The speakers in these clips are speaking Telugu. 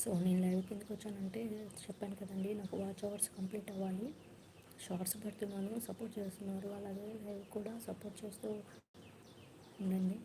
సో నేను లైవ్ కిందకి వచ్చానంటే చెప్పాను కదండి నాకు వాచ్ అవర్స్ కంప్లీట్ అవ్వాలి. షార్ట్స్ పెడుతున్నాను సపోర్ట్ చేస్తున్నారు. అలాగే లైవ్ కూడా సపోర్ట్ చేస్తూ ఉండండి.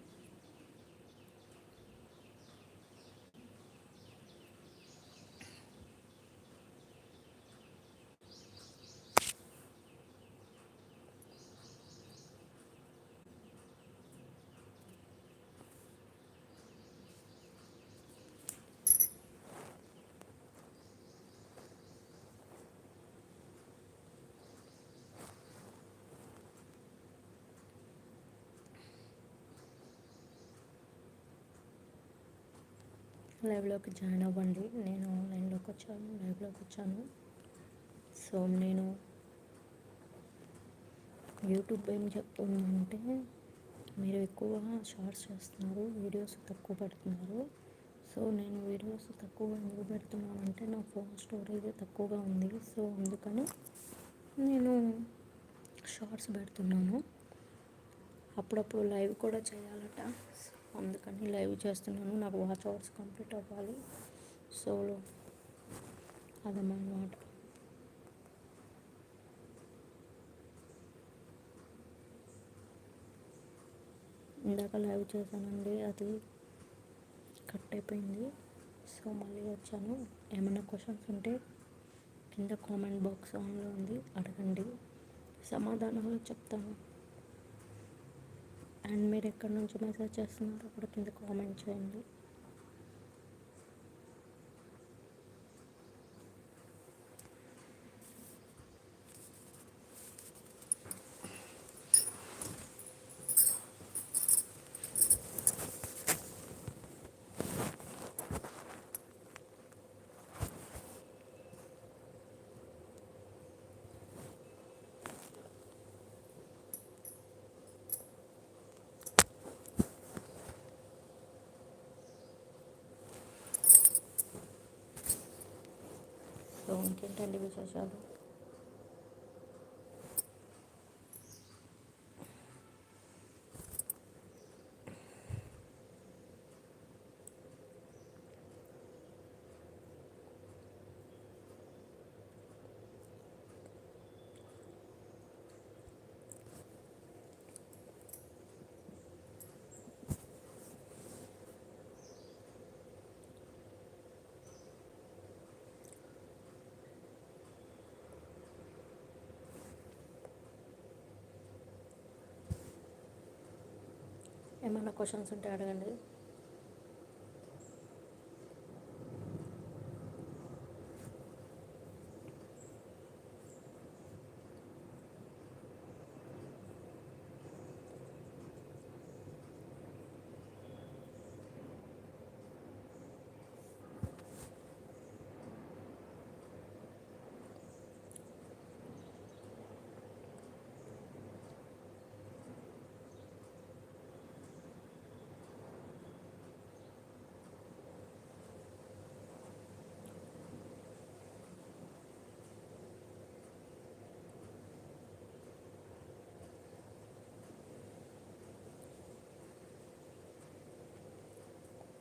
లైవ్లోకి జాయిన్ అవ్వండి. నేను లైన్లోకి వచ్చాను లైవ్లోకి వచ్చాను. సో నేను యూట్యూబ్ ఏం చెప్తుందంటే మీరు ఎక్కువ షార్ట్స్ చేస్తున్నారు వీడియోస్ తక్కువ పెడుతున్నారు. సో నేను వీడియోస్ తక్కువ ఎందుకు పెడుతున్నానంటే నా ఫోన్ స్టోరేజ్ తక్కువగా ఉంది. సో అందుకని నేను షార్ట్స్ పెడుతున్నాను. అప్పుడప్పుడు లైవ్ కూడా చేయాలట. అందుకని లైవ్ చేస్తున్నాను. నాకు వాచ్ అవర్స్ కంప్లీట్ అవ్వాలి. సోలో అదన్నమాట. ఇందాక లైవ్ చేశానండి. అది కట్ అయిపోయింది. సో మళ్ళీ వచ్చాను. ఏమైనా క్వశ్చన్స్ ఉంటే కింద కామెంట్ బాక్స్ ఆన్లో ఉంది. అడగండి. సమాధానాలు చెప్తాను. అండ్ మీరు ఎక్కడి నుంచి మెసేజ్ చేస్తున్నారో కూడా కింద కామెంట్ చేయండి. उनके टेलीविज़न चालू ఏమైనా క్వశ్చన్స్ ఉంటే అడగండి.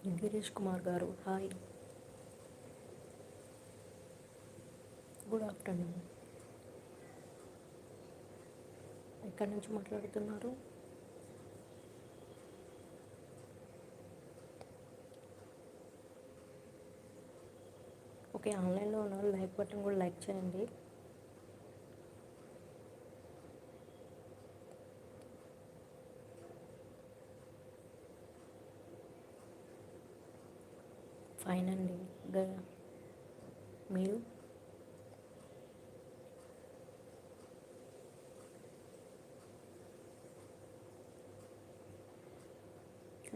Girish Kumar garu. Hi. Good afternoon. ఎక్కడి నుంచి మాట్లాడుతున్నారు? ఓకే ఆన్లైన్లో ఉన్న లైక్ బటన్ కూడా లైక్ చేయండి. ఫైన్ అండి మీరు?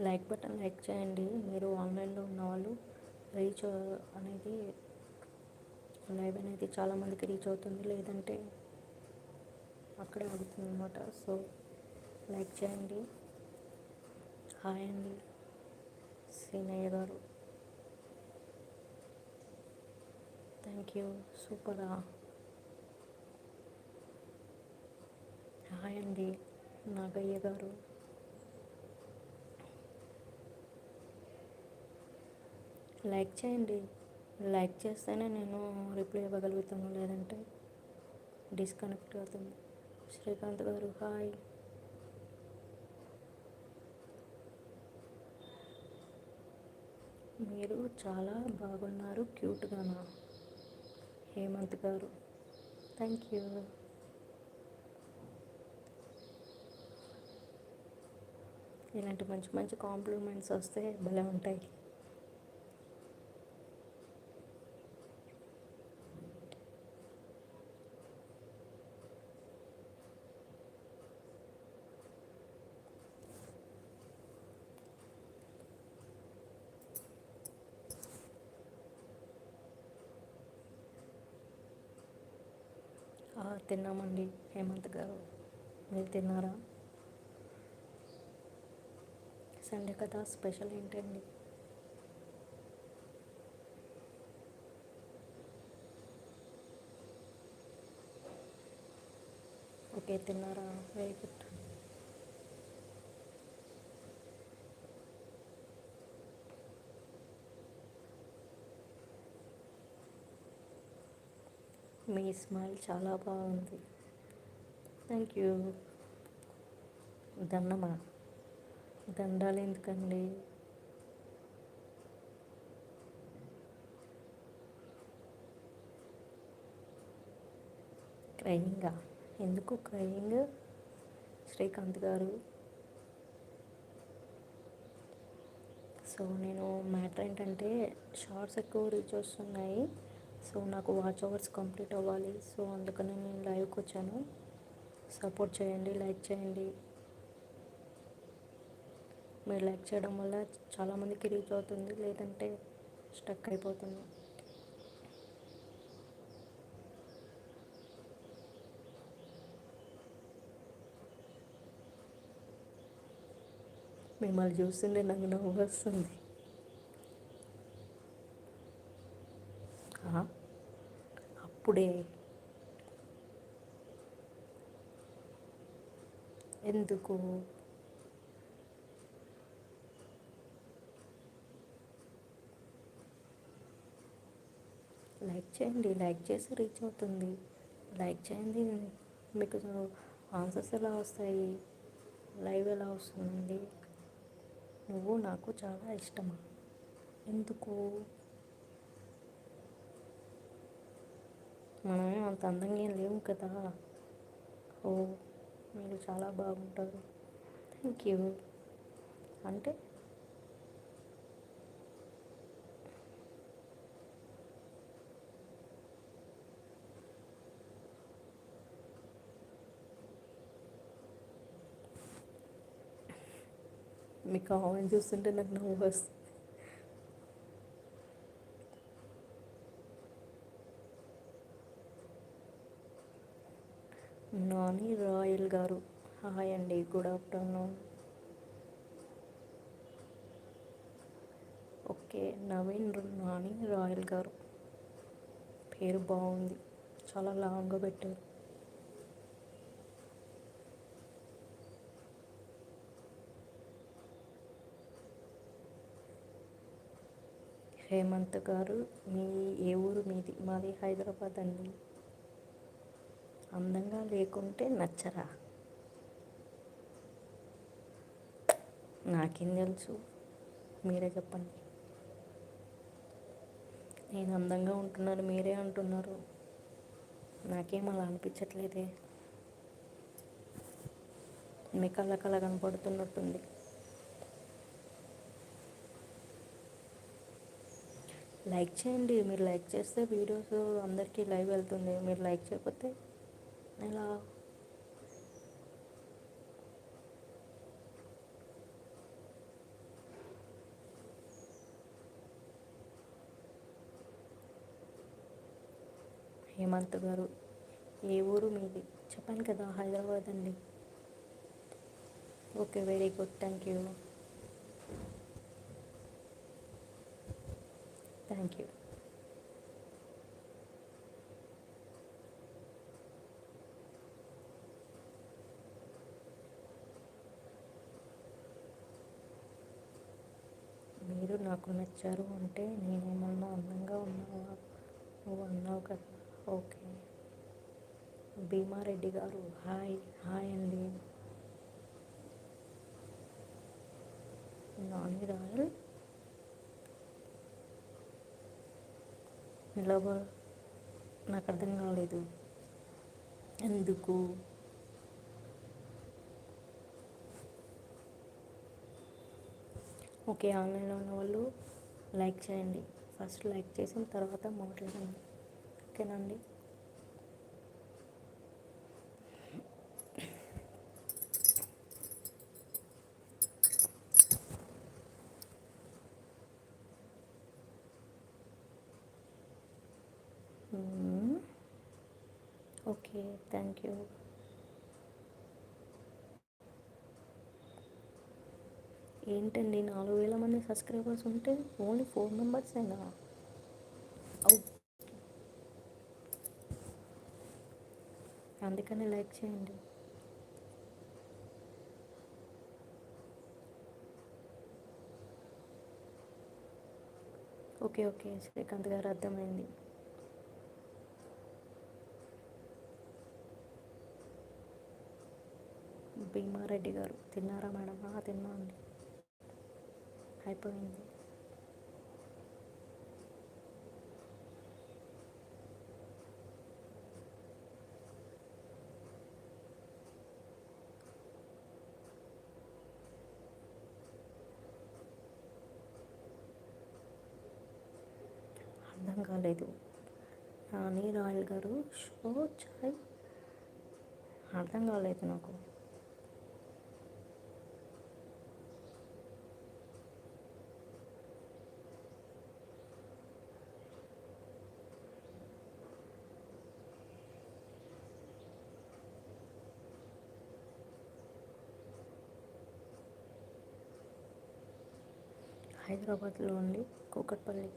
లైక్ బటన్ లైక్ చేయండి. మీరు ఆన్లైన్లో ఉన్న వాళ్ళు రీచ్ అనేది లైవ్ అనేది చాలామందికి రీచ్ అవుతుంది. లేదంటే అక్కడే అవుతుంది అనమాట సో లైక్ చేయండి. హాయ్ అండి. సీనయ్య గారు. థ్యాంక్ యూ సూపరా హాయ్ అండి నాగయ్య గారు లైక్ చేయండి. లైక్ చేస్తేనే నేను రిప్లై ఇవ్వగలుగుతాను. లేదంటే డిస్కనెక్ట్ అవుతుంది. శ్రీకాంత్ గారు హాయ్ మీరు చాలా బాగున్నారు. క్యూట్గానా హేమంత్ గారు. థ్యాంక్ యూ ఇలాంటి మంచి మంచి కాంప్లిమెంట్స్ వస్తే భలే ఉంటాయి. తిన్నామండి. హేమంత్ గారు మీరు తిన్నారా? సండే కదా స్పెషల్ ఏంటండి? ఓకే తిన్నారా? Very good. మీ స్మైల్ చాలా బాగుంది. థ్యాంక్ యూ దండమా? దండాలు ఎందుకండి? క్రయింగా ఎందుకు క్రయింగ్ శ్రీకాంత్ గారు. సో నేను మ్యాటర్ ఏంటంటే షార్ట్స్ ఎక్కువ రీచ్ వస్తున్నాయి. సో నాకు వాచ్ అవర్స్ కంప్లీట్ అవ్వాలి. సో అందుకని నేను లైవ్కి వచ్చాను. సపోర్ట్ చేయండి లైక్ చేయండి. మీరు లైక్ చేయడం వల్ల చాలామందికి రీచ్ అవుతుంది. లేదంటే స్టక్ అయిపోతుంది. మిమ్మల్ని చూస్తుంటే నాకు నవ్వు వస్తుంది. అప్పుడే ఎందుకు? లైక్ చేయండి లైక్ చేసి రీచ్ అవుతుంది. లైక్ చేయండి. మీకు ఆన్సర్స్ ఎలా వస్తాయి? లైవ్ ఎలా వస్తుందండి? నువ్వు నాకు చాలా ఇష్టమా? ఎందుకు? మనమే అంత అందంగా ఏం లేవు కదా. ఓ మీరు చాలా బాగుంటారు. థ్యాంక్ యూ అంటే? మీకు కామెంట్ చూస్తుంటే నాకు నవ్వు వస్తుంది నాని రాయల్ గారు. హాయ్ అండి good afternoon. Okay Naveen Nani Royal garu. పేరు బాగుంది చాలా లాంగ్గా పెట్టారు. హేమంత్ గారు మీ ఏ ఊరు మీది? మాది హైదరాబాద్ అండి. అందంగా లేకుంటే నచ్చరా? నాకేం తెలుసు. మీరే చెప్పండి. నేను అందంగా ఉంటున్నాను మీరే అంటున్నారు. నాకేం అలా అనిపించట్లేదే. మీ కళ్ళ కళ కనపడుతున్నట్టుంది. లైక్ చేయండి. మీరు లైక్ చేస్తే వీడియోస్ అందరికీ లైవ్ వెళ్తుంది. మీరు లైక్ చేయకపోతే ఎలా? హేమంత్ గారు. ఏ ఊరు మీది? చెప్పాను కదా హైదరాబాద్ అండి. Okay very good thank you. Thank you. మీరు నాకు నచ్చారు అంటే నేనేమన్నా అందంగా ఉన్నావా? నువ్వు అన్నావు కదా. ఓకే. భీమారెడ్డి గారు హాయ్ హాయ్ అండి. నాని రాయల్. నిలబ నాకు అర్థం కాలేదు. ఎందుకు? ఓకే ఆన్లైన్లో ఉన్న వాళ్ళు లైక్ చేయండి. ఫస్ట్ లైక్ చేసిన తర్వాత మాట్లాడండి. ఓకేనండి. Okay thank you. ఏంటండి నాలుగు వేల మంది సబ్స్క్రైబర్స్ ఉంటే ఓన్లీ ఫోర్ మెంబర్స్ అందుకని లైక్ చేయండి. Okay okay. శ్రీకాంత్ గారు అర్థమైంది. భీమారెడ్డి గారు తిన్నారా మేడం? తిన్నా అండి అయిపోయింది. అర్థం కాలేదు. నాని రాయల్ గారు షో చాయ్. అర్థం కాలేదు నాకు. హైదరాబాద్లో ఉండి కూకట్పల్లి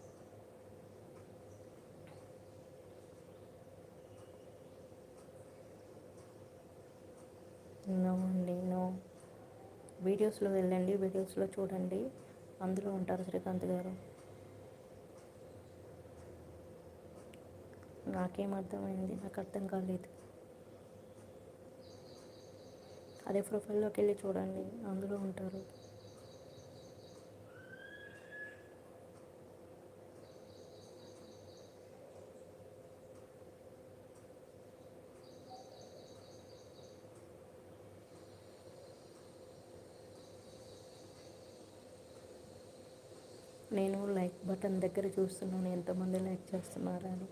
నో అండి నో. వీడియోస్లో వెళ్ళండి వీడియోస్లో చూడండి. అందులో ఉంటారు శ్రీకాంత్ గారు. నాకేం అర్థమైంది? నాకు అర్థం కాలేదు. అదే ప్రొఫైల్లోకి వెళ్ళి చూడండి. అందులో ఉంటారు. నేను లైక్ బటన్ దగ్గర చూస్తున్నాను ఎంతమంది లైక్ చేస్తున్నారా అని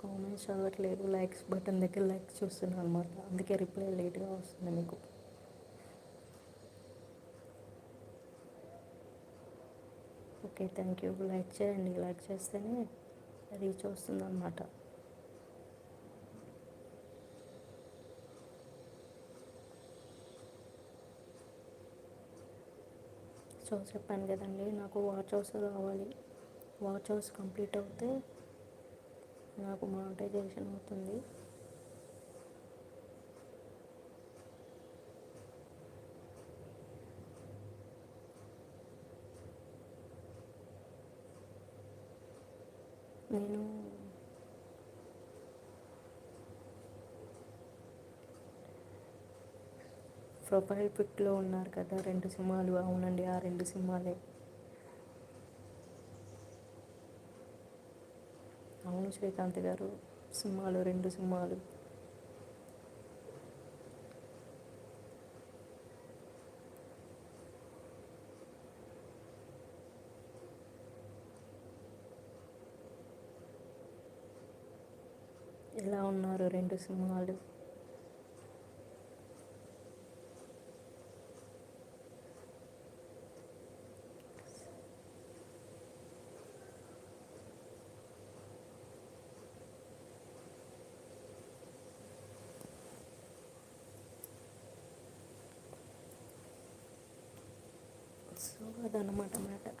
కామెంట్స్ చదవట్లేదు లైక్స్ బటన్ దగ్గర లైక్ చూస్తున్నాను అనమాట అందుకే రిప్లై లేట్గా వస్తుంది మీకు. ఓకే థ్యాంక్ యూ లైక్ చేయండి. లైక్ చేస్తేనే రీచ్ వస్తుంది అనమాట సో చెప్పాను కదండి నాకు వాచ్ హౌస్ కావాలి వాచ్ హౌస్ కంప్లీట్ అవుతే నాకు మానిటైజేషన్ అవుతుంది. నేను ప్రొఫైల్ పిక్లో ఉన్నారు కదా రెండు సింహాలు. అవునండి ఆ రెండు సింహాలే. అవును శ్రీకాంత్ గారు సింహాలు రెండు సింహాలు. ఎలా ఉన్నారు రెండు సింహాలు? అదనమాట మాట.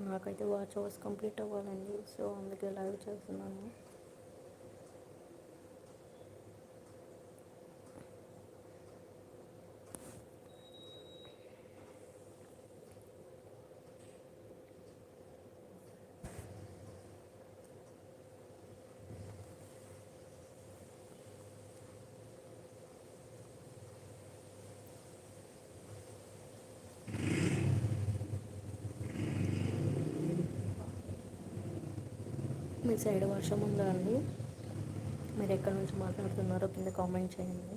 నాకైతే వాచ్ అవర్స్ కంప్లీట్ అవ్వాలండి. సో అందుకే లైవ్ చేస్తున్నాను. మీ సైడ్ వర్షం ఉందా అండి? మీరు ఎక్కడి నుంచి మాట్లాడుతున్నారో కింద కామెంట్ చేయండి.